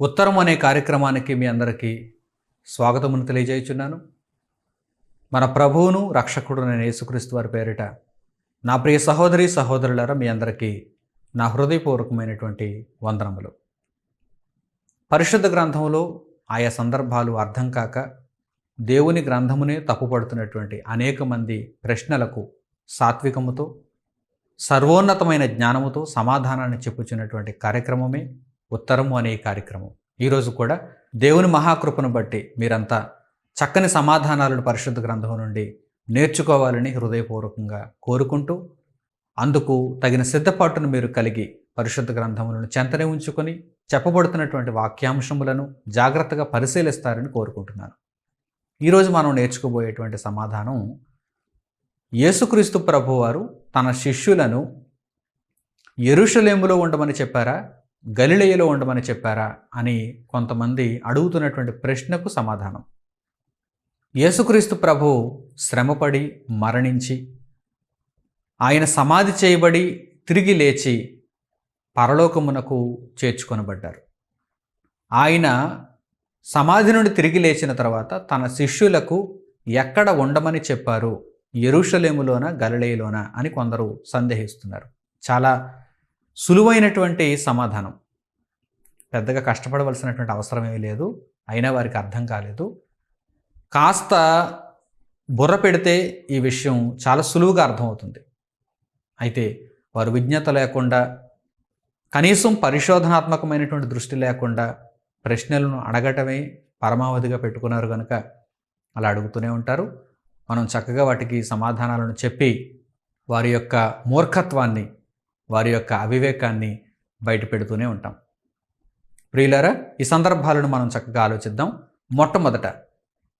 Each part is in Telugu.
ఉత్తరం అనే కార్యక్రమానికి మీ అందరికీ స్వాగతమును తెలియజేయుచున్నాను. మన ప్రభువును రక్షకుడు నేను యేసుక్రీస్తు వారి పేరిట నా ప్రియ సహోదరి సహోదరులారా మీ అందరికీ నా హృదయపూర్వకమైనటువంటి వందనములు. పరిశుద్ధ గ్రంథంలో ఆయా సందర్భాలు అర్థం కాక దేవుని గ్రంథమునే తప్పుపడుతున్నటువంటి అనేక మంది ప్రశ్నలకు సాత్వికముతో సర్వోన్నతమైన జ్ఞానముతో సమాధానాన్ని చెప్పుచున్నటువంటి కార్యక్రమమే ఉత్తరము అనే కార్యక్రమం. ఈరోజు కూడా దేవుని మహాకృపను బట్టి మీరంతా చక్కని సమాధానాలను పరిశుద్ధ గ్రంథం నుండి నేర్చుకోవాలని హృదయపూర్వకంగా కోరుకుంటూ అందుకు తగిన సిద్ధపాటును మీరు కలిగి పరిశుద్ధ గ్రంథములను చెంతనే ఉంచుకొని చెప్పబడుతున్నటువంటి వాక్యాంశములను జాగ్రత్తగా పరిశీలిస్తారని కోరుకుంటున్నాను. ఈరోజు మనం నేర్చుకోబోయేటువంటి సమాధానం యేసుక్రీస్తు ప్రభువారు తన శిష్యులను ఎరుషలేములో ఉండమని చెప్పారా? గలిలయలో ఉండమని చెప్పారా అని కొంతమంది అడుగుతున్నటువంటి ప్రశ్నకు సమాధానం. యేసుక్రీస్తు ప్రభు శ్రమపడి మరణించి ఆయన సమాధి చేయబడి తిరిగి లేచి పరలోకమునకు చేర్చుకొనబడ్డారు. ఆయన సమాధి నుండి తిరిగి లేచిన తర్వాత తన శిష్యులకు ఎక్కడ ఉండమని చెప్పారు? ఎరుషలేములోన గలిలయలోన అని కొందరు సందేహిస్తున్నారు. చాలా సులువైనటువంటి సమాధానం. పెద్దగా కష్టపడవలసినటువంటి అవసరం ఏమీ లేదు. అయినా వారికి అర్థం కాలేదు. కాస్త బుర్ర పెడితే ఈ విషయం చాలా సులువుగా అర్థమవుతుంది. అయితే వారు విజ్ఞత లేకుండా కనీసం పరిశోధనాత్మకమైనటువంటి దృష్టి లేకుండా ప్రశ్నలను అడగటమే పరమావధిగా పెట్టుకున్నారు కనుక అలా అడుగుతూనే ఉంటారు. మనం చక్కగా వాటికి సమాధానాలను చెప్పి వారి యొక్క మూర్ఖత్వాన్ని వారి యొక్క అవివేకాన్ని బయటపెడుతూనే ఉంటాం. ప్రియులారా ఈ సందర్భాలను మనం చక్కగా ఆలోచిద్దాం. మొట్టమొదట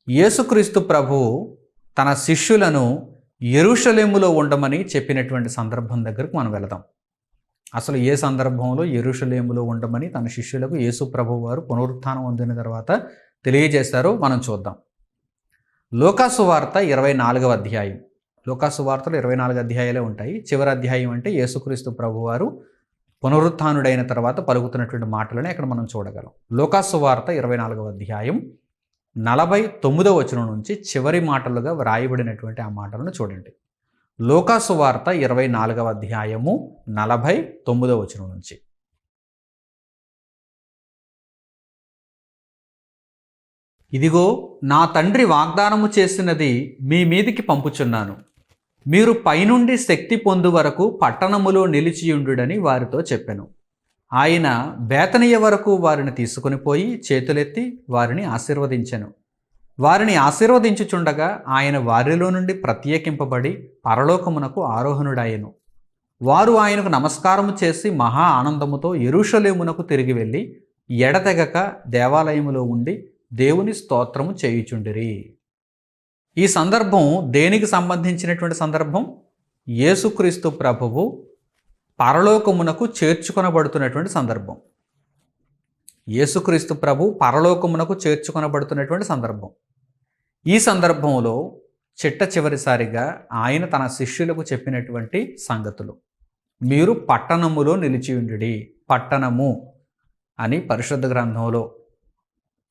యేసుక్రీస్తు ప్రభువు తన శిష్యులను ఎరుషలేములో ఉండమని చెప్పినటువంటి సందర్భం దగ్గరకు మనం వెళదాం. అసలు ఏ సందర్భంలో ఎరుషలేములో ఉండమని తన శిష్యులకు యేసు ప్రభువు వారు పునరుత్థానం పొందిన తర్వాత తెలియజేశారో మనం చూద్దాం. లోకాసు వార్త ఇరవై నాలుగవ అధ్యాయం. లోకాసు వార్తలు ఇరవై నాలుగు అధ్యాయాలే ఉంటాయి. చివరి అధ్యాయం అంటే యేసుక్రీస్తు ప్రభువారు పునరుత్డైన తర్వాత పలుకుతున్నటువంటి మాటలనే అక్కడ మనం చూడగలం. లోకాసు వార్త ఇరవై నాలుగవ అధ్యాయం నలభై తొమ్మిదవ వచనం నుంచి చివరి మాటలుగా వ్రాయబడినటువంటి ఆ మాటలను చూడండి. లోకాసు వార్త ఇరవై నాలుగవ అధ్యాయము నలభై తొమ్మిదవ వచనం నుంచి. ఇదిగో నా తండ్రి వాగ్దానము చేసినది మీ మీదికి పంపుచున్నాను. మీరు పైనుండి శక్తి పొందు వరకు పట్టణములో నిలిచియుండుడని వారితో చెప్పెను. ఆయన బేతనీయ వరకు వారిని తీసుకుని పోయి చేతులెత్తి వారిని ఆశీర్వదించెను. వారిని ఆశీర్వదించుచుండగా ఆయన వారిలో నుండి ప్రత్యేకింపబడి పరలోకమునకు ఆరోహణుడాయెను వారు ఆయనకు నమస్కారము చేసి మహా ఆనందముతో ఎరుషలేమునకు తిరిగి వెళ్ళి ఎడతెగక దేవాలయములో ఉండి దేవుని స్తోత్రము చేయుచుండిరి. ఈ సందర్భం దేనికి సంబంధించినటువంటి సందర్భం? యేసుక్రీస్తు ప్రభువు పరలోకమునకు చేర్చుకొనబడుతున్నటువంటి సందర్భం. యేసుక్రీస్తు ప్రభు పరలోకమునకు చేర్చుకొనబడుతున్నటువంటి సందర్భం. ఈ సందర్భంలో చిట్ట చివరిసారిగా ఆయన తన శిష్యులకు చెప్పినటువంటి సంగతులు. మీరు పట్టణములో నిలిచియుండుడి పట్టణము అని పరిశుద్ధ గ్రంథంలో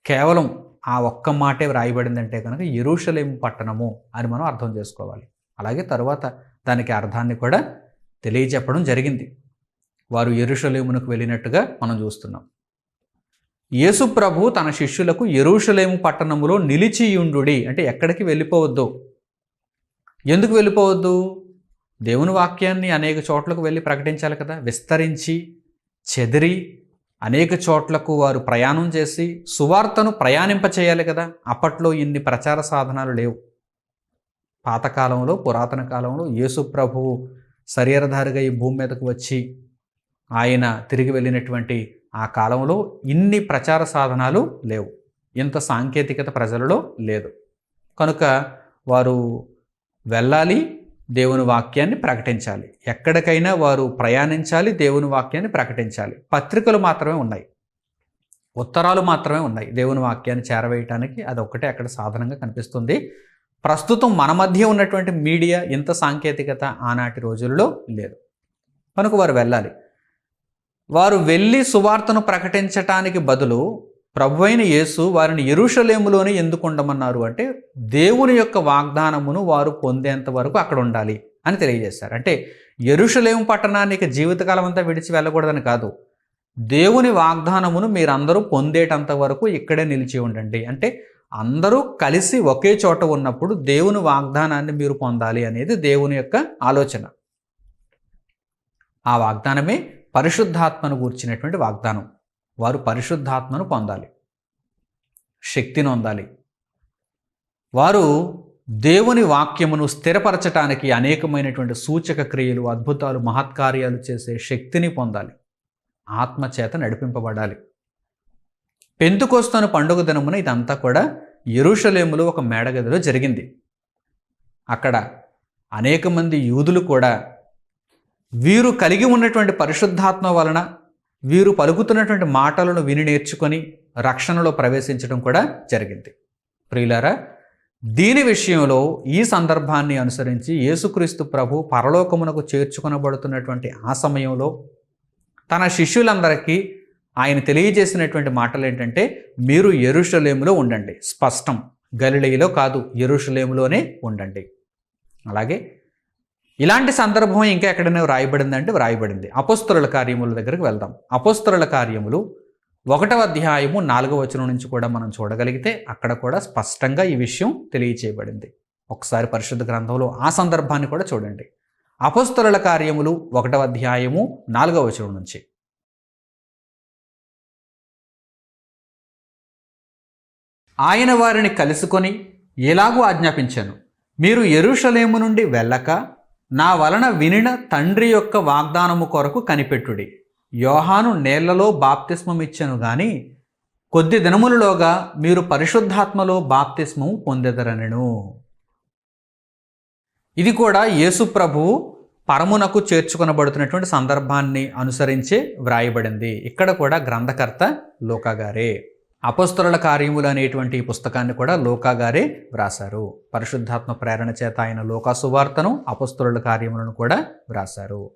కేవలం ఆ ఒక్క మాటే వ్రాయబడిందంటే కనుక ఎరుషలేం పట్టణము అని మనం అర్థం చేసుకోవాలి. అలాగే తరువాత దానికి అర్థాన్ని కూడా తెలియజెప్పడం జరిగింది. వారు ఎరుషలేమునకు వెళ్ళినట్టుగా మనం చూస్తున్నాం. యేసు ప్రభు తన శిష్యులకు ఎరుషలేము పట్టణములో నిలిచియుండుడి అంటే ఎక్కడికి వెళ్ళిపోవద్దు? ఎందుకు వెళ్ళిపోవద్దు? దేవుని వాక్యాన్ని అనేక చోట్లకు వెళ్ళి ప్రకటించాలి కదా. విస్తరించి చెదిరి అనేక చోట్లకు వారు ప్రయాణం చేసి సువార్తను ప్రయాణింప చేయాలి కదా. అప్పట్లో ఇన్ని ప్రచార సాధనాలు లేవు. పాతకాలంలో పురాతన కాలంలో యేసు ప్రభువు శరీరధారిగా ఈ భూమి మీదకు వచ్చి ఆయన తిరిగి వెళ్ళినటువంటి ఆ కాలంలో ఇన్ని ప్రచార సాధనాలు లేవు. ఇంత సాంకేతికత ప్రజలలో లేదు. కనుక వారు వెళ్ళాలి దేవుని వాక్యాన్ని ప్రకటించాలి. ఎక్కడికైనా వారు ప్రయాణించాలి దేవుని వాక్యాన్ని ప్రకటించాలి. పత్రికలు మాత్రమే ఉన్నాయి. ఉత్తరాలు మాత్రమే ఉన్నాయి. దేవుని వాక్యాన్ని చేరవేయటానికి అది ఒక్కటే అక్కడ సాధనంగా కనిపిస్తుంది. ప్రస్తుతం మన మధ్య ఉన్నటువంటి మీడియా ఇంత సాంకేతికత ఆనాటి రోజుల్లో లేదు. కనుక వారు వెళ్ళాలి. వారు వెళ్ళి సువార్తను ప్రకటించటానికి బదులు ప్రభు అయిన యేసు వారిని ఎరుషలేములోనే ఎందుకు ఉండమన్నారు అంటే దేవుని యొక్క వాగ్దానమును వారు పొందేంత వరకు అక్కడ ఉండాలి అని తెలియజేశారు. అంటే ఎరుషలేము పట్టణానికి జీవితకాలం అంతా విడిచి వెళ్ళకూడదని కాదు. దేవుని వాగ్దానమును మీరందరూ పొందేటంత వరకు ఇక్కడే నిలిచి ఉండండి. అంటే అందరూ కలిసి ఒకే చోట ఉన్నప్పుడు దేవుని వాగ్దానాన్ని మీరు పొందాలి అనేది దేవుని యొక్క ఆలోచన. ఆ వాగ్దానమే పరిశుద్ధాత్మను గూర్చినటువంటి వాగ్దానం. వారు పరిశుద్ధాత్మను పొందాలి. శక్తిని పొందాలి వారు దేవుని వాక్యమును స్థిరపరచటానికి అనేకమైనటువంటి సూచక క్రియలు అద్భుతాలు మహత్కార్యాలు చేసే శక్తిని పొందాలి. ఆత్మచేత నడిపింపబడాలి. పెంతుకొస్తాను పండుగ దినమున ఇదంతా కూడా ఎరుషలేములో ఒక మేడగదిలో జరిగింది. అక్కడ అనేక మంది యూదులు కూడా వీరు కలిగి ఉన్నటువంటి పరిశుద్ధాత్మ వలన వీరు పలుకుతున్నటువంటి మాటలను విని నేర్చుకొని రక్షణలో ప్రవేశించడం కూడా జరిగింది. ప్రియులారా దీని విషయంలో ఈ సందర్భాన్ని అనుసరించి యేసుక్రీస్తు ప్రభు పరలోకమునకు చేర్చుకొనబడుతున్నటువంటి ఆ సమయంలో తన శిష్యులందరికీ ఆయన తెలియజేసినటువంటి మాటలు ఏంటంటే మీరు ఎరుషలేములో ఉండండి. స్పష్టం. గలిలయిలో కాదు ఎరుషలేములోనే ఉండండి. అలాగే ఇలాంటి సందర్భం ఇంకా ఎక్కడైనా వ్రాయబడిందంటే వ్రాయబడింది. అపస్తుల కార్యముల దగ్గరికి వెళ్దాం. అపస్తుల కార్యములు ఒకటవ అధ్యాయము నాలుగవ వచనం నుంచి కూడా మనం చూడగలిగితే అక్కడ కూడా స్పష్టంగా ఈ విషయం తెలియచేయబడింది. ఒకసారి పరిశుద్ధ గ్రంథంలో ఆ సందర్భాన్ని కూడా చూడండి. అపస్తుల కార్యములు ఒకటవ అధ్యాయము నాలుగవ వచనం నుంచి. ఆయన వారిని కలుసుకొని ఎలాగూ ఆజ్ఞాపించాను. మీరు ఎరుషలేము నుండి వెళ్ళక నా వలన వినిన తండ్రి యొక్క వాగ్దానము కొరకు కనిపెట్టుడి. యోహాను నేళ్ళలో బాప్తిస్మమిచ్చను గాని కొద్ది దినములలోగా మీరు పరిశుద్ధాత్మలో బాప్తిస్మము పొందెదరనెను. ఇది కూడా యేసు ప్రభువు పరమునకు చేర్చుకొనబడుతున్నటువంటి సందర్భాన్ని అనుసరించే వ్రాయబడింది. ఇక్కడ కూడా గ్రంథకర్త లోకగారే. గారే అపస్తుల కార్యములు అనేటువంటి పుస్తకాన్ని కూడా లోకా గారే వ్రాసారు పరిశుద్ధాత్మ ప్రేరణ చేత ఆయన లోకా సువార్తను అపస్తుల కార్యములను కూడా వ్రాసారు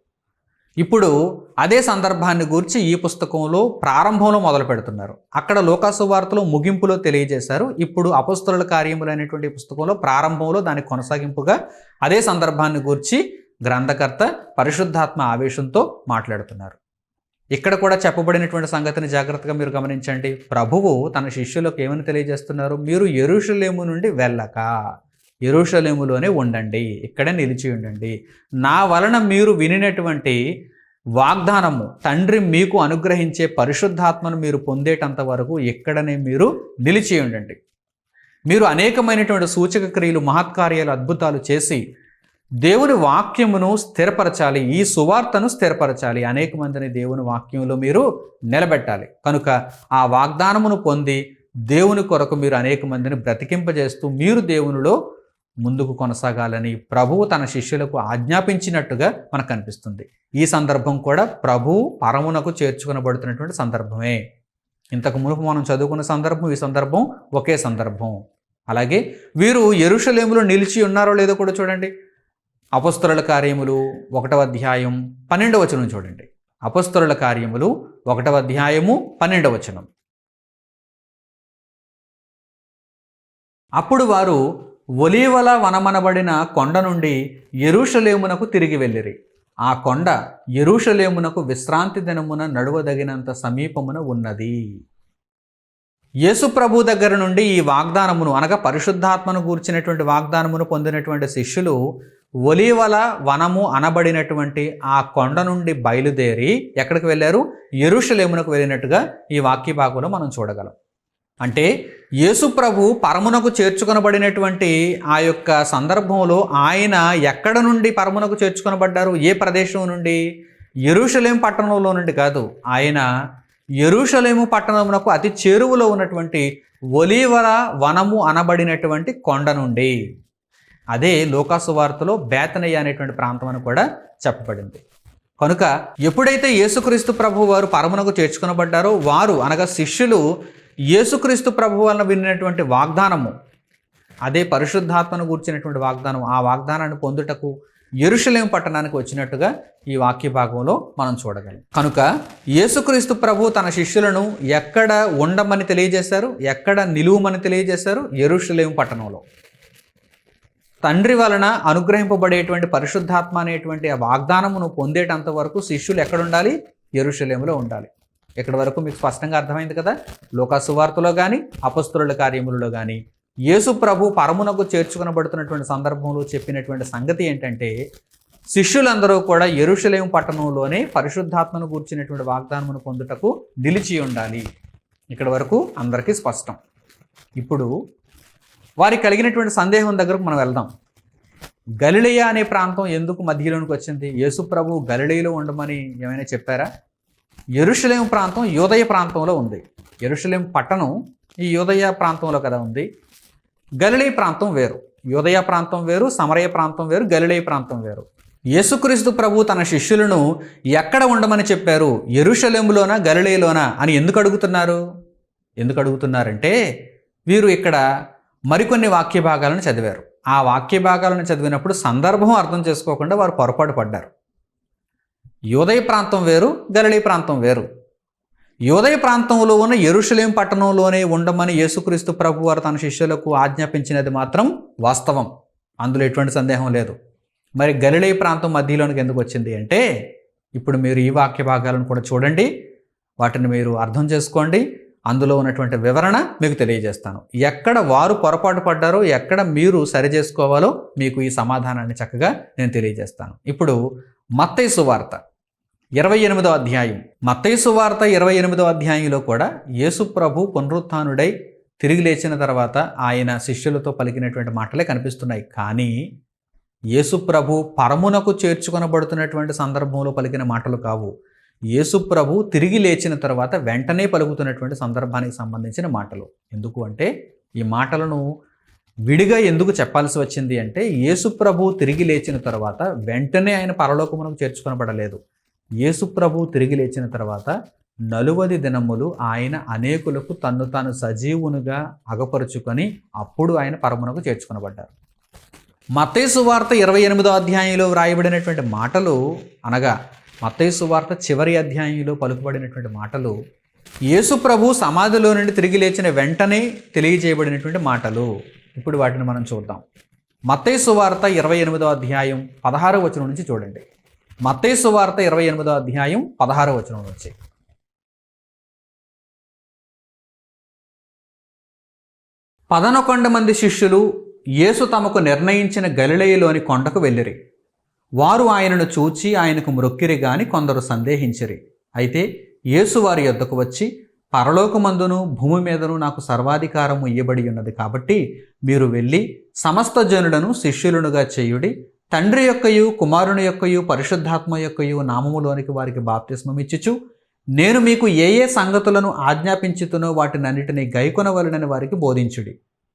ఇప్పుడు అదే సందర్భాన్ని గురించి ఈ పుస్తకంలో ప్రారంభంలో మొదలు పెడుతున్నారు. అక్కడ లోకాసువార్తలో ముగింపులో తెలియజేశారు. ఇప్పుడు అపస్తుల కార్యములు అనేటువంటి పుస్తకంలో ప్రారంభంలో దాని కొనసాగింపుగా అదే సందర్భాన్ని గురించి గ్రంథకర్త పరిశుద్ధాత్మ ఆవేశంతో మాట్లాడుతున్నారు. ఇక్కడ కూడా చెప్పబడినటువంటి సంగతిని జాగ్రత్తగా మీరు గమనించండి. ప్రభువు తన శిష్యులకు ఏమని తెలియజేస్తున్నారు? మీరు ఎరుషలేము నుండి వెళ్ళక ఎరుషలేములోనే ఉండండి ఇక్కడే నిలిచి ఉండండి. నా వలన మీరు వినినటువంటి వాగ్దానము తండ్రి మీకు అనుగ్రహించే పరిశుద్ధాత్మను మీరు పొందేటంత వరకు ఇక్కడనే మీరు నిలిచి ఉండండి. మీరు అనేకమైనటువంటి సూచక క్రియలు మహత్కార్యాలు అద్భుతాలు చేసి దేవుని వాక్యమును స్థిరపరచాలి ఈ సువార్తను స్థిరపరచాలి. అనేక మందిని దేవుని వాక్యంలో మీరు నిలబెట్టాలి. కనుక ఆ వాగ్దానమును పొంది దేవుని కొరకు మీరు అనేక మందిని బ్రతికింపజేస్తూ మీరు దేవునిలో ముందుకు కొనసాగాలని ప్రభువు తన శిష్యులకు ఆజ్ఞాపించినట్టుగా మనకు కనిపిస్తుంది. ఈ సందర్భం కూడా ప్రభువు పరమునకు చేర్చుకొనబడుతున్నటువంటి సందర్భమే. ఇంతకు మునుపు మనం చదువుకున్న సందర్భం ఈ సందర్భం ఒకే సందర్భం. అలాగే వీరు ఎరుషలేములో నిలిచి ఉన్నారో లేదో కూడా చూడండి. అపస్తుల కార్యములు ఒకటవ అధ్యాయం పన్నెండవ వచనం చూడండి. అపస్తుల కార్యములు ఒకటవ అధ్యాయము పన్నెండవ వచనం. అప్పుడు వారు ఒలీవల వనమనబడిన కొండ నుండి ఎరుషలేమునకు తిరిగి వెళ్ళిరి. ఆ కొండ ఎరుషలేమునకు విశ్రాంతి దినమున నడువదగినంత సమీపమున ఉన్నది. యేసు ప్రభు దగ్గర నుండి ఈ వాగ్దానమును అనగా పరిశుద్ధాత్మను గూర్చినటువంటి వాగ్దానమును పొందినటువంటి శిష్యులు ఒలీవల వనము అనబడినటువంటి ఆ కొండ నుండి బయలుదేరి ఎక్కడికి వెళ్ళారు? ఎరుషలేమునకు వెళ్ళినట్టుగా ఈ వాక్య భాగంలో మనం చూడగలం. అంటే యేసు ప్రభు పరమునకు చేర్చుకొనబడినటువంటి ఆ యొక్క సందర్భంలో ఆయన ఎక్కడ నుండి పరమునకు చేర్చుకొనబడ్డారు? ఏ ప్రదేశం నుండి? ఎరుషలేం పట్టణంలో నుండి కాదు. ఆయన ఎరుషలేము పట్టణమునకు అతి చేరువలో ఉన్నటువంటి ఒలీవల వనము అనబడినటువంటి కొండ నుండి. అదే లోకాసు వార్తలో బేతనయ్య అనేటువంటి ప్రాంతం అని కూడా చెప్పబడింది. కనుక ఎప్పుడైతే యేసుక్రీస్తు ప్రభు వారు పరమునకు చేర్చుకొనబడ్డారో వారు అనగా శిష్యులు యేసుక్రీస్తు ప్రభు వలన విన్నటువంటి వాగ్దానము అదే పరిశుద్ధాత్మను గూర్చినటువంటి వాగ్దానం ఆ వాగ్దానాన్ని పొందుటకు ఎరుషలేం పట్టణానికి వచ్చినట్టుగా ఈ వాక్య భాగంలో మనం చూడగలం. కనుక యేసుక్రీస్తు ప్రభు తన శిష్యులను ఎక్కడ ఉండమని తెలియజేశారు? ఎక్కడ నిలువమని తెలియజేశారు? ఎరుషలేం పట్టణంలో. తండ్రి వలన అనుగ్రహింపబడేటువంటి పరిశుద్ధాత్మ అనేటువంటి ఆ వాగ్దానమును పొందేటంత వరకు శిష్యులు ఎక్కడ ఉండాలి ఎరుషలేములో ఉండాలి. ఇక్కడ వరకు? మీకు స్పష్టంగా అర్థమైంది కదా? లోకాసువార్తలో కానీ అపస్తుల కార్యములలో కానీ యేసు ప్రభు పరమునకు చేర్చుకొనబడుతున్నటువంటి సందర్భంలో చెప్పినటువంటి సంగతి ఏంటంటే శిష్యులందరూ కూడా ఎరుషలేం పట్టణంలోనే పరిశుద్ధాత్మను కూర్చున్నటువంటి వాగ్దానమును పొందుటకు నిలిచి ఉండాలి. ఇక్కడ వరకు అందరికీ స్పష్టం. ఇప్పుడు వారికి కలిగినటువంటి సందేహం దగ్గరకు మనం వెళ్దాం. గలిలయ అనే ప్రాంతం ఎందుకు మధ్యలోనికి వచ్చింది? యేసు ప్రభు గలిలయలో ఉండమని ఏమైనా చెప్పారా? ఎరుషలేం ప్రాంతం యోదయ ప్రాంతంలో ఉంది. ఎరుషలేం పట్టణం ఈ యోదయ ప్రాంతంలో కదా ఉంది. గలిలే ప్రాంతం వేరు. యోదయ ప్రాంతం వేరు సమరయ ప్రాంతం వేరు గలిలే ప్రాంతం వేరు. యేసుక్రీస్తు ప్రభు తన శిష్యులను ఎక్కడ ఉండమని చెప్పారు? ఎరుషలేములోనా గలిలేలోనా అని ఎందుకు అడుగుతున్నారు? ఎందుకు అడుగుతున్నారంటే వీరు ఇక్కడ మరికొన్ని వాక్య భాగాలను చదివారు. ఆ వాక్య భాగాలను చదివినప్పుడు సందర్భం అర్థం చేసుకోకుండా వారు పొరపాటు పడ్డారు. యోదయ ప్రాంతం వేరు గలడీ ప్రాంతం వేరు. యోదయ ప్రాంతంలో ఉన్న ఎరుషలేం పట్టణంలోనే ఉండమని యేసుక్రీస్తు ప్రభు వారు తన శిష్యులకు ఆజ్ఞాపించినది మాత్రం వాస్తవం. అందులో ఎటువంటి సందేహం లేదు. మరి గలిలే ప్రాంతం మధ్యలోనికి ఎందుకు వచ్చింది అంటే ఇప్పుడు మీరు ఈ వాక్య భాగాలను కూడా చూడండి వాటిని మీరు అర్థం చేసుకోండి అందులో ఉన్నటువంటి వివరణ మీకు తెలియజేస్తాను. ఎక్కడ వారు పొరపాటు పడ్డారో ఎక్కడ మీరు సరి చేసుకోవాలో మీకు ఈ సమాధానాన్ని చక్కగా నేను తెలియజేస్తాను. ఇప్పుడు మత్తయ్య సువార్త ఇరవై ఎనిమిదో అధ్యాయం. మత్తయి సువార్త ఇరవై ఎనిమిదో అధ్యాయంలో కూడా యేసు ప్రభు తిరిగి లేచిన తర్వాత ఆయన శిష్యులతో పలికినటువంటి మాటలే కనిపిస్తున్నాయి. కానీ యేసుప్రభు పరమునకు చేర్చుకొనబడుతున్నటువంటి సందర్భంలో పలికిన మాటలు కావు. యేసుప్రభు తిరిగి లేచిన తర్వాత వెంటనే పలుకుతున్నటువంటి సందర్భానికి సంబంధించిన మాటలు. ఎందుకు అంటే ఈ మాటలను విడిగా ఎందుకు చెప్పాల్సి వచ్చింది అంటే యేసుప్రభు తిరిగి లేచిన తర్వాత వెంటనే ఆయన పరలోకమునకు చేర్చుకొనబడలేదు. యేసుప్రభు తిరిగి లేచిన తర్వాత నలువది దినములు ఆయన అనేకులకు తన్ను తాను సజీవునిగా అగపరుచుకొని అప్పుడు ఆయన పరమునకు చేర్చుకొనబడ్డారు. మతేసు వార్త ఇరవై ఎనిమిదో అధ్యాయంలో వ్రాయబడినటువంటి మాటలు అనగా మత్తయి వార్త చివరి అధ్యాయంలో పలుకుబడినటువంటి మాటలు యేసు ప్రభు సమాధిలో నుండి తిరిగి లేచిన వెంటనే తెలియజేయబడినటువంటి మాటలు. ఇప్పుడు వాటిని మనం చూద్దాం. మత్తయి సువార్త ఇరవై ఎనిమిదో అధ్యాయం పదహారో వచనం నుంచి చూడండి. మత్తయి సువార్త ఇరవై ఎనిమిదో అధ్యాయం పదహారో వచనం నుంచి. పదనొకొండ మంది శిష్యులు యేసు తమకు నిర్ణయించిన గలిలయలోని కొండకు వెళ్ళిరి. వారు ఆయనను చూచి ఆయనకు మ్రొక్కిరి గాని కొందరు సందేహించిరి. అయితే యేసు వారి యొద్దకు వచ్చి పరలోకమందును భూమి మీదను నాకు సర్వాధికారము ఇయ్యబడి ఉన్నది కాబట్టి మీరు వెళ్ళి సమస్త జనులను శిష్యులనుగా చేయుడి తండ్రి యొక్కయు కుమారుని యొక్కయు పరిశుద్ధాత్మ యొక్కయు నామములోనికి వారికి బాప్తిస్మం ఇచ్చుచు. నేను మీకు ఏ ఏ సంగతులను ఆజ్ఞాపించుతునో వాటినన్నిటినీ గైకొనవలనని వారికి బోధించుడి.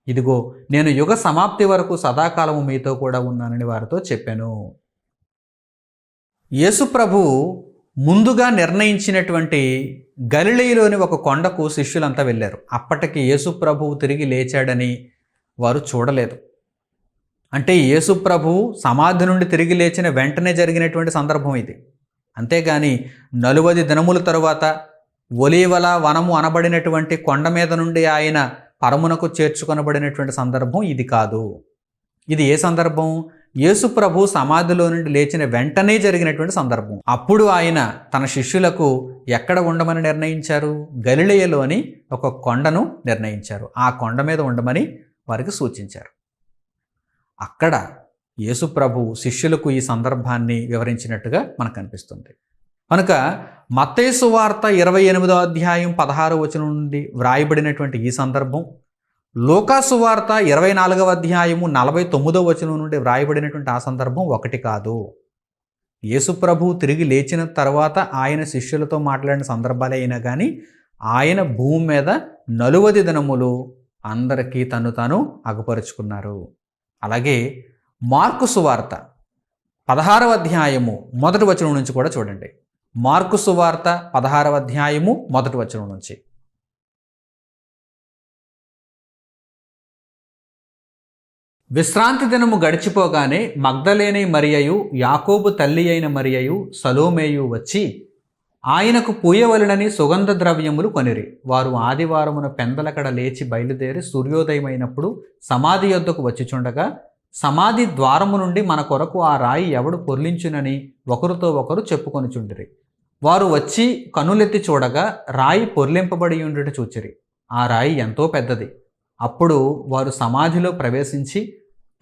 ఇదిగో నేను యుగ సమాప్తి వరకు సదాకాలము మీతో కూడా ఉన్నానని వారితో చెప్పాను. యేసుప్రభు ముందుగా నిర్ణయించినటువంటి గలిలయలోని ఒక కొండకు శిష్యులంతా వెళ్ళారు. అప్పటికి యేసుప్రభువు తిరిగి లేచాడని వారు చూడలేదు. అంటే యేసుప్రభు సమాధి నుండి తిరిగి లేచిన వెంటనే జరిగినటువంటి సందర్భం ఇది. అంతేగాని నలువది దినముల తరువాత ఒలీవల వనము అనబడినటువంటి కొండ మీద నుండి ఆయన పరమునకు చేర్చుకొనబడినటువంటి సందర్భం ఇది కాదు. ఇది ఏ సందర్భం? యేసు ప్రభు సమాధిలో నుండి లేచిన వెంటనే జరిగినటువంటి సందర్భం. అప్పుడు ఆయన తన శిష్యులకు ఎక్కడ ఉండమని నిర్ణయించారు? గలిలయలోని ఒక కొండను నిర్ణయించారు. ఆ కొండ మీద ఉండమని వారికి సూచించారు. అక్కడ యేసు ప్రభు శిష్యులకు ఈ సందర్భాన్ని వివరించినట్టుగా మనకు అనిపిస్తుంది. కనుక మత్తేసు వార్త ఇరవై ఎనిమిదో అధ్యాయం పదహారు వచనం నుండి వ్రాయబడినటువంటి ఈ సందర్భం లోకాసువార్త ఇరవై నాలుగవ అధ్యాయము నలభై తొమ్మిదో వచనం నుండి వ్రాయబడినటువంటి ఆ సందర్భం ఒకటి కాదు. యేసుప్రభు తిరిగి లేచిన తర్వాత ఆయన శిష్యులతో మాట్లాడిన సందర్భాలే అయినా కానీ ఆయన భూమి మీద నలువది దినములు అందరికీ తను తాను అగపరుచుకున్నారు. అలాగే మార్కు సువార్త పదహారవ అధ్యాయము మొదటి వచనం నుంచి కూడా చూడండి. మార్కు సువార్త పదహారవ అధ్యాయము మొదటి వచనం నుంచి. విశ్రాంతి దినము గడిచిపోగానే మగ్ధలేని మరియయు యాకోబు తల్లి అయిన మరియయు సలోమేయు వచ్చి ఆయనకు పూయవలనని సుగంధ ద్రవ్యములు కొనిరి. వారు ఆదివారమున పెందలకడ లేచి బయలుదేరి సూర్యోదయమైనప్పుడు సమాధి యొద్దకు వచ్చిచుండగా సమాధి ద్వారము నుండి మన కొరకు ఆ రాయి ఎవడు పొర్లించునని ఒకరితో ఒకరు చెప్పుకొనుచుండిరి. వారు వచ్చి కనులెత్తి చూడగా రాయి పొర్లింపబడి ఉండుట చూచిరి. ఆ రాయి ఎంతో పెద్దది. అప్పుడు వారు సమాధిలో ప్రవేశించి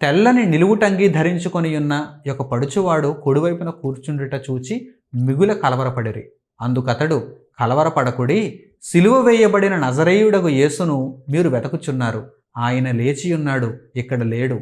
తెల్లని నిలువుటంగి ధరించుకొని ఉన్న యొక్క పడుచువాడు కుడివైపున కూర్చుండుట చూచి మిగుల కలవరపడిరి. అందుకతడు కలవరపడకుడి సిలువ వేయబడిన నజరేయుడగు యేసును మీరు వెతకుచున్నారు. ఆయన లేచియున్నాడు ఇక్కడ లేడు.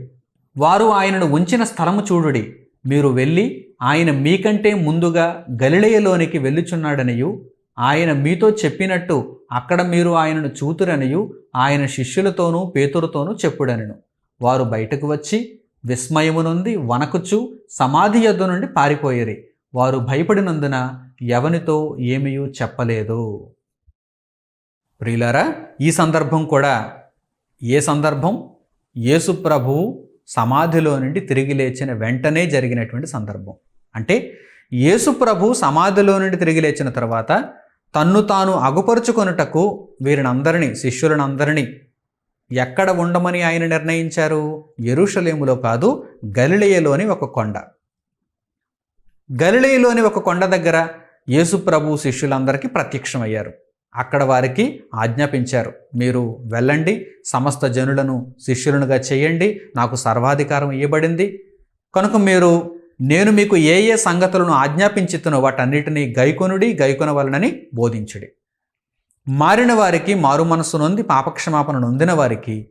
వారు ఆయనను ఉంచిన స్థలము చూడుడి. మీరు వెళ్ళి ఆయన మీకంటే ముందుగా గలిలయలోనికి వెళ్ళుచున్నాడనియు ఆయన మీతో చెప్పినట్టు అక్కడ మీరు ఆయనను చూతురనియు ఆయన శిష్యులతోనూ పేతురుతోనూ చెప్పుడనెను. వారు బయటకు వచ్చి విస్మయము నుండి వనకుచు సమాధి యొద్ద నుండి పారిపోయేరి. వారు భయపడినందున ఎవనితో ఏమీయూ చెప్పలేదు. ప్రియులారా ఈ సందర్భం కూడా ఏ సందర్భం? యేసు ప్రభువు సమాధిలో నుండి తిరిగి లేచిన వెంటనే జరిగినటువంటి సందర్భం. అంటే యేసు ప్రభు సమాధిలో నుండి తిరిగి లేచిన తర్వాత తన్ను తాను అగుపరుచుకొనుటకు వీరినందరినీ శిష్యులనందరినీ ఎక్కడ ఉండమని ఆయన నిర్ణయించారు? ఎరుషలేములో కాదు గలిలయలోని ఒక కొండ. గలిలయలోని ఒక కొండ దగ్గర యేసు ప్రభు శిష్యులందరికీ ప్రత్యక్షమయ్యారు. అక్కడ వారికి ఆజ్ఞాపించారు మీరు వెళ్ళండి సమస్త జనులను శిష్యులనుగా చేయండి నాకు సర్వాధికారం ఇవ్వబడింది కనుక మీరు నేను మీకు ఏ ఏ సంగతులను ఆజ్ఞాపించుతున్నో వాటన్నిటినీ గైకొనుడి గైకొనవలనని బోధించుడి. మారిన వారికి మారు మనస్సు నొంది పాపక్షమాపణ నొందిన వారికి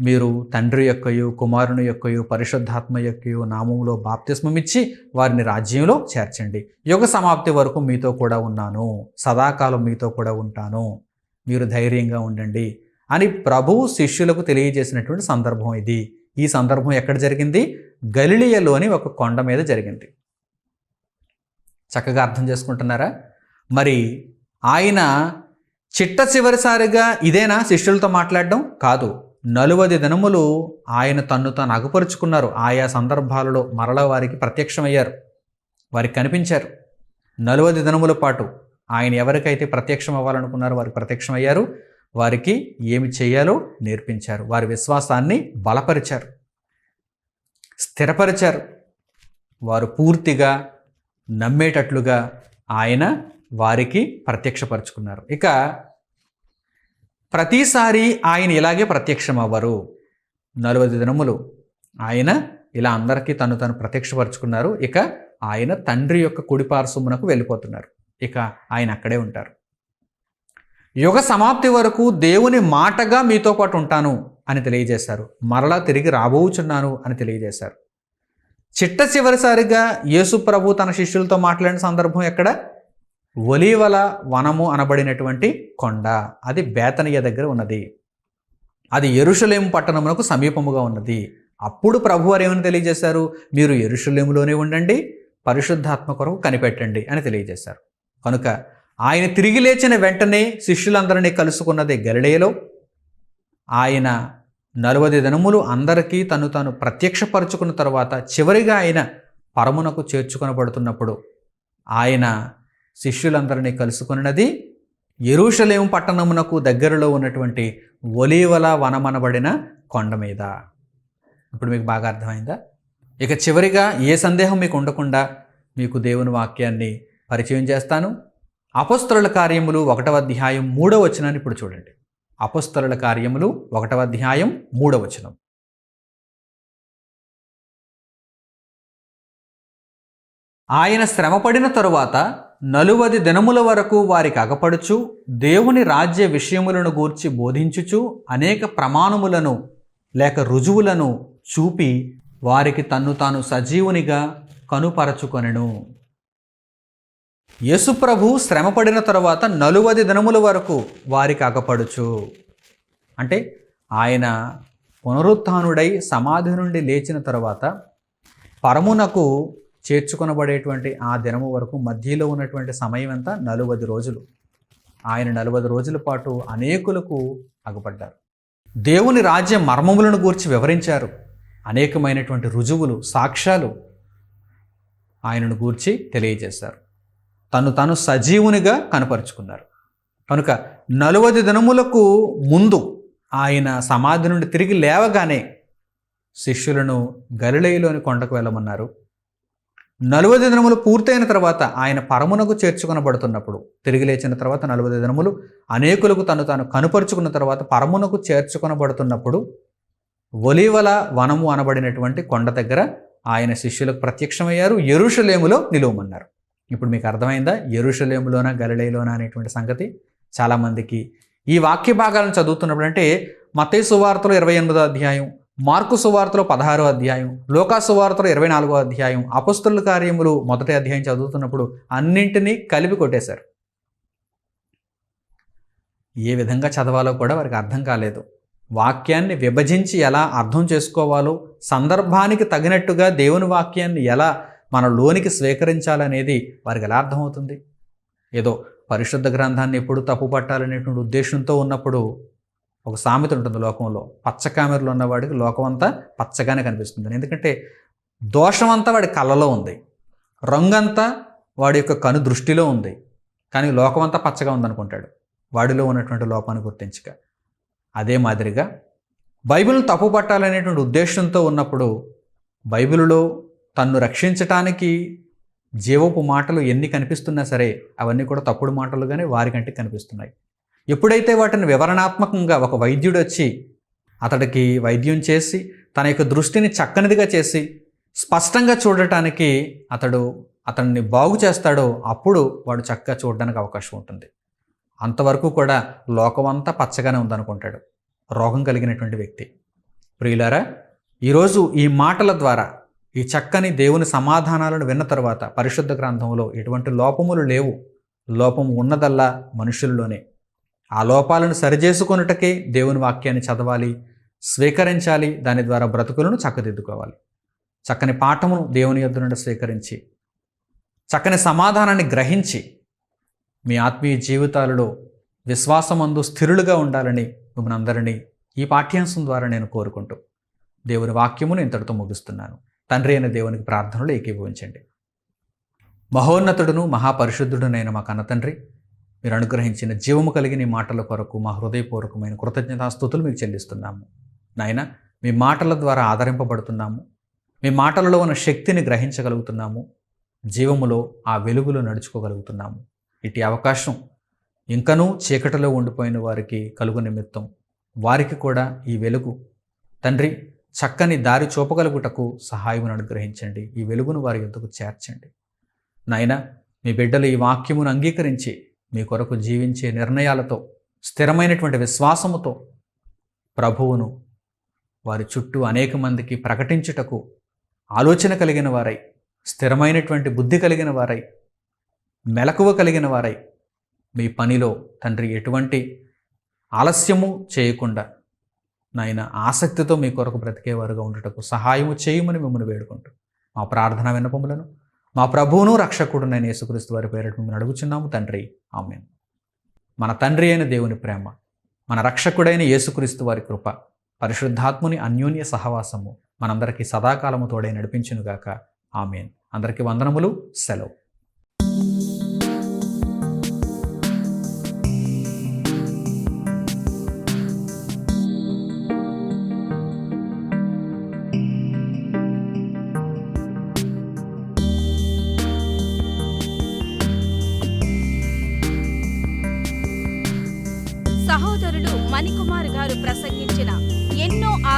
మీరు తండ్రి యొక్కయు కుమారుని యొక్కయు పరిశుద్ధాత్మ యొక్కయు నామంలో బాప్తిస్మమిచ్చి వారిని రాజ్యంలో చేర్చండి. యుగ సమాప్తి వరకు మీతో కూడా ఉన్నాను. సదాకాలం మీతో కూడా ఉంటాను. మీరు ధైర్యంగా ఉండండి అని ప్రభువు శిష్యులకు తెలియజేసినటువంటి సందర్భం ఇది. ఈ సందర్భం ఎక్కడ జరిగింది? గలిలియలోని ఒక కొండ మీద జరిగింది. చక్కగా అర్థం చేసుకుంటున్నారా? మరి ఆయన చిట్ట చివరిసారిగా ఇదేనా శిష్యులతో మాట్లాడడం? కాదు. నలువది దినములు ఆయన తన్ను తాను అగుపరుచుకున్నారు. ఆయా సందర్భాలలో మరల వారికి ప్రత్యక్షమయ్యారు. వారికి కనిపించారు. నలువది దినముల పాటు ఆయన ఎవరికైతే ప్రత్యక్షం అవ్వాలనుకున్నారో వారికి ప్రత్యక్షమయ్యారు. వారికి ఏమి చేయాలో నేర్పించారు. వారి విశ్వాసాన్ని బలపరిచారు. స్థిరపరిచారు. వారు పూర్తిగా నమ్మేటట్లుగా ఆయన వారికి ప్రత్యక్షపరుచుకున్నారు. ఇక ప్రతిసారి ఆయన ఇలాగే ప్రత్యక్షం అవ్వరు నలభై దినములు ఆయన ఇలా అందరికీ తను తను ప్రత్యక్షపరుచుకున్నారు. ఇక ఆయన తండ్రి యొక్క కుడిపార్శ్వమునకు వెళ్ళిపోతున్నారు. ఇక ఆయన అక్కడే ఉంటారు. యుగ సమాప్తి వరకు దేవుని మాటగా మీతో పాటు ఉంటాను అని తెలియజేశారు. మరలా తిరిగి రాబోచున్నాను అని తెలియజేశారు. చిట్ట చివరిసారిగా యేసు ప్రభు తన శిష్యులతో మాట్లాడిన సందర్భం ఎక్కడ? ఒలీవల వనము అనబడినటువంటి కొండ. అది బేతనియ దగ్గర ఉన్నది. అది ఎరుషులేము పట్టణమునకు సమీపముగా ఉన్నది. అప్పుడు ప్రభు వారు ఏమని తెలియజేశారు? మీరు ఎరుషులేములోనే ఉండండి పరిశుద్ధాత్మ కొరకు కనిపెట్టండి అని తెలియజేశారు. కనుక ఆయన తిరిగి లేచిన వెంటనే శిష్యులందరినీ కలుసుకున్నది గలిడేలో ఆయన నలువది దినములు అందరికీ తను తాను ప్రత్యక్షపరుచుకున్న తర్వాత చివరిగా ఆయన పరమునకు చేర్చుకొనబడుతున్నప్పుడు ఆయన శిష్యులందరినీ కలుసుకున్నది ఎరుషలేం పట్టణమునకు దగ్గరలో ఉన్నటువంటి ఒలీవల వనమనబడిన కొండ మీద. ఇప్పుడు మీకు బాగా అర్థమైందా? ఇక చివరిగా ఏ సందేహం మీకు ఉండకుండా మీకు దేవుని వాక్యాన్ని పరిచయం చేస్తాను. అపస్తరుల కార్యములు ఒకటవ అధ్యాయం మూడవ వచనాన్ని ఇప్పుడు చూడండి. అపస్తరుల కార్యములు ఒకటవ అధ్యాయం మూడవ వచనం. ఆయన శ్రమపడిన తరువాత నలువది దినముల వరకు వారికి అగపడుచు దేవుని రాజ్య విషయములను గూర్చి బోధించుచు అనేక ప్రమాణములను లేక రుజువులను చూపి వారికి తన్ను తాను సజీవునిగా కనుపరచుకొనెను. యశుప్రభు శ్రమపడిన తరువాత నలువది దినముల వరకు వారికి అగపడుచు అంటే ఆయన పునరుత్నుడై సమాధి నుండి లేచిన తర్వాత పరమునకు చేర్చుకొనబడేటువంటి ఆ దినము వరకు మధ్యలో ఉన్నటువంటి సమయం ఎంత? నలువది రోజులు. ఆయన నలువది రోజుల పాటు అనేకులకు అగపడ్డారు దేవుని రాజ్య మర్మములను గూర్చి వివరించారు. అనేకమైనటువంటి రుజువులు సాక్ష్యాలు ఆయనను గూర్చి తెలియజేశారు. తను తను సజీవునిగా కనపరుచుకున్నారు. కనుక నలువది దినములకు ముందు ఆయన సమాధి నుండి తిరిగి లేవగానే శిష్యులను గలిలయలోని కొండకు వెళ్ళమన్నారు. నలువది దినములు పూర్తయిన తర్వాత ఆయన పరమునకు చేర్చుకొనబడుతున్నప్పుడు తిరిగి లేచిన తర్వాత నలువది దినములు అనేకులకు తను తాను కనుపరుచుకున్న తర్వాత పరమునకు చేర్చుకొనబడుతున్నప్పుడు ఒలీవల వనము అనబడినటువంటి కొండ దగ్గర ఆయన శిష్యులకు ప్రత్యక్షమయ్యారు ఎరుషలేములో నిలువమన్నారు. ఇప్పుడు మీకు అర్థమైందా? ఎరుషలేములోన గలిలేలోనా అనేటువంటి సంగతి చాలామందికి. ఈ వాక్య భాగాలను చదువుతున్నప్పుడు అంటే మతේ సువార్తలో ఇరవై ఎనిమిదో అధ్యాయం మార్కు సువార్తలో పదహారో అధ్యాయం లోకా సువార్తలో ఇరవై నాలుగో అధ్యాయం అపస్తుల కార్యములు మొదటి అధ్యాయం చదువుతున్నప్పుడు అన్నింటినీ కలిపి కొట్టేశారు. ఏ విధంగా చదవాలో కూడా వారికి అర్థం కాలేదు. వాక్యాన్ని విభజించి ఎలా అర్థం చేసుకోవాలో సందర్భానికి తగినట్టుగా దేవుని వాక్యాన్ని ఎలా మన లోనికి స్వీకరించాలనేది వారికి ఎలా అర్థమవుతుంది? ఏదో పరిశుద్ధ గ్రంథాన్ని ఎప్పుడు తప్పు పట్టాలనేటువంటి ఉద్దేశంతో ఉన్నప్పుడు ఒక సామెత ఉంటుంది లోకంలో పచ్చ కామెరలు ఉన్నవాడికి లోకం అంతా పచ్చగానే కనిపిస్తుంది. ఎందుకంటే దోషం అంతా వాడి కళ్ళలో ఉంది. రంగంతా వాడి యొక్క కను దృష్టిలో ఉంది. కానీ లోకం అంతా పచ్చగా ఉందనుకుంటాడు. వాడిలో ఉన్నటువంటి లోపాన్ని గుర్తించక. అదే మాదిరిగా బైబిల్ను తప్పు పట్టాలనేటువంటి ఉద్దేశంతో ఉన్నప్పుడు బైబిల్లో తన్ను రక్షించటానికి జీవపు మాటలు ఎన్ని కనిపిస్తున్నా సరే అవన్నీ కూడా తప్పుడు మాటలుగానే వారికంటే కనిపిస్తున్నాయి. ఎప్పుడైతే వాటిని వివరణాత్మకంగా ఒక వైద్యుడు వచ్చి అతడికి వైద్యం చేసి తన యొక్క దృష్టిని చక్కనిదిగా చేసి స్పష్టంగా చూడటానికి అతడు అతన్ని బాగు చేస్తాడో అప్పుడు వాడు చక్కగా చూడడానికి అవకాశం ఉంటుంది. అంతవరకు కూడా లోకమంతా పచ్చగానే ఉందనుకుంటాడు. రోగం కలిగినటువంటి వ్యక్తి. ప్రియులారా ఈరోజు ఈ మాటల ద్వారా ఈ చక్కని దేవుని సమాధానాలను విన్న తర్వాత పరిశుద్ధ గ్రంథంలో ఎటువంటి లోపములు లేవు. లోపం ఉన్నదల్లా మనుషుల్లోనే. ఆ లోపాలను సరిచేసుకొనుటకే దేవుని వాక్యాన్ని చదవాలి స్వీకరించాలి దాని ద్వారా బ్రతుకులను చక్కదిద్దుకోవాలి. చక్కని పాఠమును దేవుని యొద్ద నుండి స్వీకరించి చక్కని సమాధానాన్ని గ్రహించి మీ ఆత్మీయ జీవితాలలో విశ్వాసమందు స్థిరులుగా ఉండాలని మిమ్మల్ని అందరినీ ఈ పాఠ్యాంశం ద్వారా నేను కోరుకుంటూ దేవుని వాక్యమును ఇంతటితో ముగిస్తున్నాను. తండ్రి అయిన దేవునికి ప్రార్థనలు ఏకీభవించండి. మహోన్నతుడును మహాపరిశుద్ధుడునైన మా కన్నతండ్రి మీరు అనుగ్రహించిన జీవము కలిగిన మాటల కొరకు మా హృదయపూర్వకమైన కృతజ్ఞతాస్థుతులు మీకు చెల్లిస్తున్నాము. నాయన మీ మాటల ద్వారా ఆదరింపబడుతున్నాము. మీ మాటలలో ఉన్న శక్తిని గ్రహించగలుగుతున్నాము. జీవములో ఆ వెలుగులో నడుచుకోగలుగుతున్నాము. ఇటు అవకాశం ఇంకనూ చీకటిలో ఉండిపోయిన వారికి కలుగు నిమిత్తం వారికి కూడా ఈ వెలుగు. తండ్రి చక్కని దారి చూపగలుగుటకు సహాయమును అనుగ్రహించండి. ఈ వెలుగును వారి యుద్ధకు చేర్చండి. నాయన మీ బిడ్డలు ఈ వాక్యమును అంగీకరించి మీ కొరకు జీవించే నిర్ణయాలతో స్థిరమైనటువంటి విశ్వాసముతో ప్రభువును వారి చుట్టూ అనేక మందికి ప్రకటించుటకు ఆలోచన కలిగిన వారై స్థిరమైనటువంటి బుద్ధి కలిగిన వారై మెలకువ కలిగిన వారై మీ పనిలో తండ్రి ఎటువంటి ఆలస్యము చేయకుండా నాయన ఆసక్తితో మీ కొరకు బ్రతికేవారుగా ఉండటకు సహాయము చేయమని మిమ్మల్ని వేడుకుంటూ మా ప్రార్థన విన్నపములను మా ప్రభువును రక్షకుడు నేను యేసుక్రీస్తు వారి పేరిట మిమ్మల్ని అడుగుచున్నాము తండ్రి. ఆమెన్. మన తండ్రి అయిన దేవుని ప్రేమ మన రక్షకుడైన యేసుక్రీస్తు వారి కృప పరిశుద్ధాత్ముని అన్యోన్య సహవాసము మనందరికీ సదాకాలము తోడే నడిపించునుగాక. ఆమెన్. అందరికీ వందనములు సెలవు.